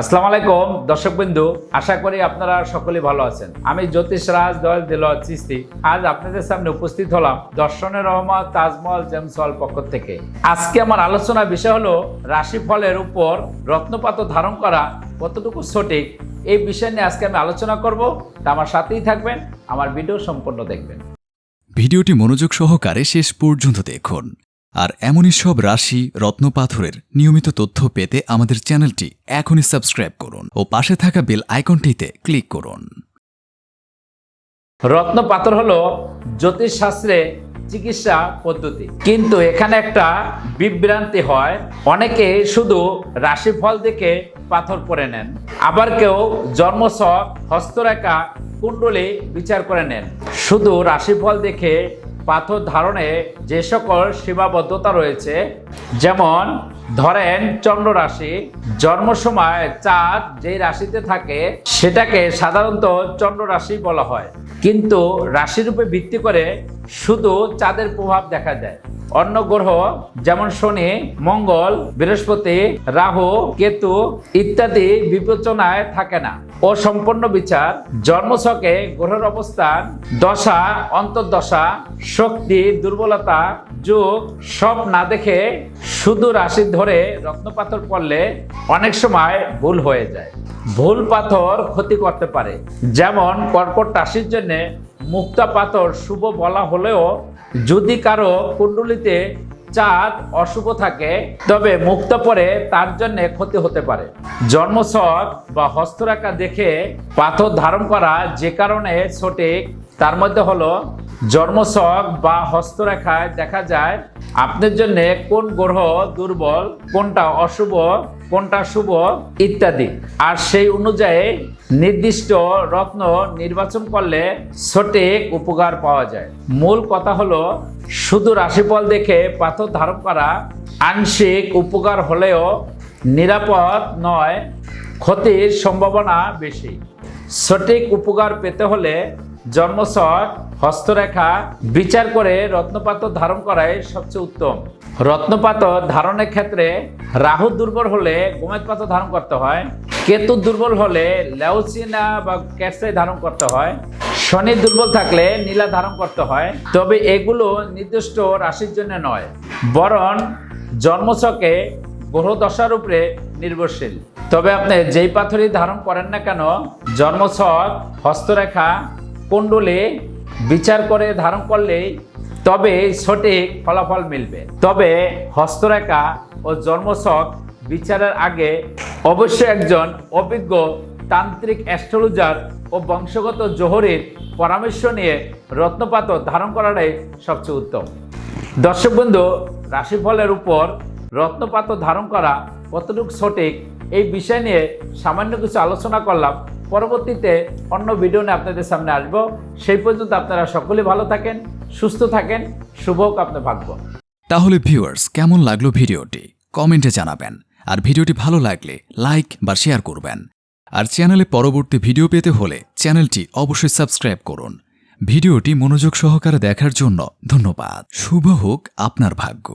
আসসালামু আলাইকুম দর্শকবিন্দু আশা করি আপনারা সকলে ভালো আছেন। আমি জ্যোতিষ রাজ দয়াল দিলওয়ার চিস্তি আজ আপনাদের সামনে উপস্থিত হলাম দর্শনের রহমত তাজমহল জেমস হল পক্ষ থেকে। আজকে আমার আলোচনার বিষয় হলো, রাশিফলের উপর রত্নপাত ধারণ করা কতটুকু সঠিক? এই বিষয় নিয়ে আজকে আমি আলোচনা করব। তা আমার সাথেই থাকবেন, আমার ভিডিও সম্পূর্ণ দেখবেন। ভিডিওটি মনোযোগ সহকারে শেষ পর্যন্ত দেখুন। আর এমনই সব রাশি রত্নপাথরের নিয়মিত তথ্য পেতে আমাদের চ্যানেলটি এখনই সাবস্ক্রাইব করুন ও পাশে থাকা বেল আইকনটিতে ক্লিক করুন। রত্ন পাথর হলো জ্যোতিষ শাস্ত্রে চিকিৎসা পদ্ধতি। কিন্তু এখানে একটা বিভ্রান্তি হয়। অনেকে শুধু রাশিফল দেখে পাথর পরে নেন। আবার কেউ জন্মছক, হস্তরেখা, কুণ্ডলী বিচার করে নেন। শুধু রাশিফল দেখে পাথর ধারণে যে সকল সীমাবদ্ধতা রয়েছে, যেমন ধরেন চন্দ্র রাশি, জন্ম সময় চাঁদ যেই রাশিতে থাকে, সেটাকে সাধারণত চন্দ্র রাশি বলা হয়। কিন্তু রাশির উপরে ভিত্তি করে শুধু চাঁদের প্রভাব দেখা যায়। অন্য গ্রহ যেমন শনি, মঙ্গল, বৃহস্পতি, রাহু, কেতু ইত্যাদি বিবেচনায় থাকে না। ও সম্পূর্ণ বিচার জন্মছকে গ্রহের অবস্থান, দশা, অন্তর্দশা, শক্তি, দুর্বলতা, যোগ সব না দেখে শুধু রাশি ধরে রত্নপাথর পড়লে অনেক সময় ভুল হয়ে যায়। ভুল পাথর ক্ষতি করতে পারে। যেমন কর্কট রাশির জন্য মুক্তা পাথর শুভ বলা হলেও যদি কারও কুণ্ডলিতে চাঁদ অশুভ থাকে, তবে মুক্ত পরে তার জন্য ক্ষতি হতে পারে। জন্মছক বা হস্তরেখা দেখে পাথর ধারণ করা যে কারণে সঠিক তার মধ্যে হলো জন্মছক বা হস্তরেখায় দেখা যায় আপনার জন্য কোন গ্রহ দুর্বল, কোনটা অশুভ, কোনটা শুভ ইত্যাদি। আর সেই অনুযায়ী নির্দিষ্ট রত্ন নির্বাচন করলে সঠিক উপকার পাওয়া যায়। মূল কথা হলো শুধু রাশিফল দেখে পাথর ধারণ করা আংশিক উপকার হলেও নিরাপদ নয়, ক্ষতির সম্ভাবনা বেশি। সঠিক উপকার পেতে হলে জন্মছক হস্তরেখা বিচার করে রত্নপাত ধারণ করাই সবচেয়ে উত্তম। রত্নপাত ধারণের ক্ষেত্রে রাহু দুর্বল হলে গোমেদ পাথর ধারণ করতে হয়, কেতু দুর্বল হলে লেউচিনা বা ক্যাটসাই ধারণ করতে হয়, শনি দুর্বল থাকলে নীলা ধারণ করতে হয়। তবে এগুলো নির্দিষ্ট রাশির জন্য নয়, বরং জন্মছকে গ্রহ দশার উপরে নির্ভরশীল। তবে আপনি যেই পাথরই ধারণ করেন না কেন জন্মছক হস্তরেখা কুণ্ডলী বিচার করে ধারণ করলেই তবে সঠিক ফলাফল মিলবে। তবে হস্তরেখা ও জন্মছক বিচারের আগে অবশ্যই একজন অভিজ্ঞ তান্ত্রিক অ্যাস্ট্রোলজার ও বংশগত জোহরের পরামর্শ নিয়ে রত্নপাত ধারণ করাটাই সবচেয়ে উত্তম। দর্শক বন্ধু, রাশিফলের উপর রত্নপাত ধারণ করা কতটুকু সঠিক এই বিষয় নিয়ে সামান্য কিছু আলোচনা করলাম। পরবর্তীতে অন্য ভিডিও নিয়ে আপনাদের সামনে আসব। সেই পর্যন্ত আপনারা সকলে ভালো থাকেন, সুস্থ থাকেন, শুভ হোক আপনার ভাগ্য। তাহলে ভিউয়ার্স কেমন লাগল ভিডিওটি? কমেন্টে জানাবেন। আর ভিডিওটি ভালো লাগলে লাইক বা শেয়ার করবেন। আর চ্যানেলে পরবর্তী ভিডিও পেতে হলে চ্যানেলটি অবশ্যই সাবস্ক্রাইব করুন। ভিডিওটি মনোযোগ সহকারে দেখার জন্য ধন্যবাদ। শুভ হোক আপনার ভাগ্য।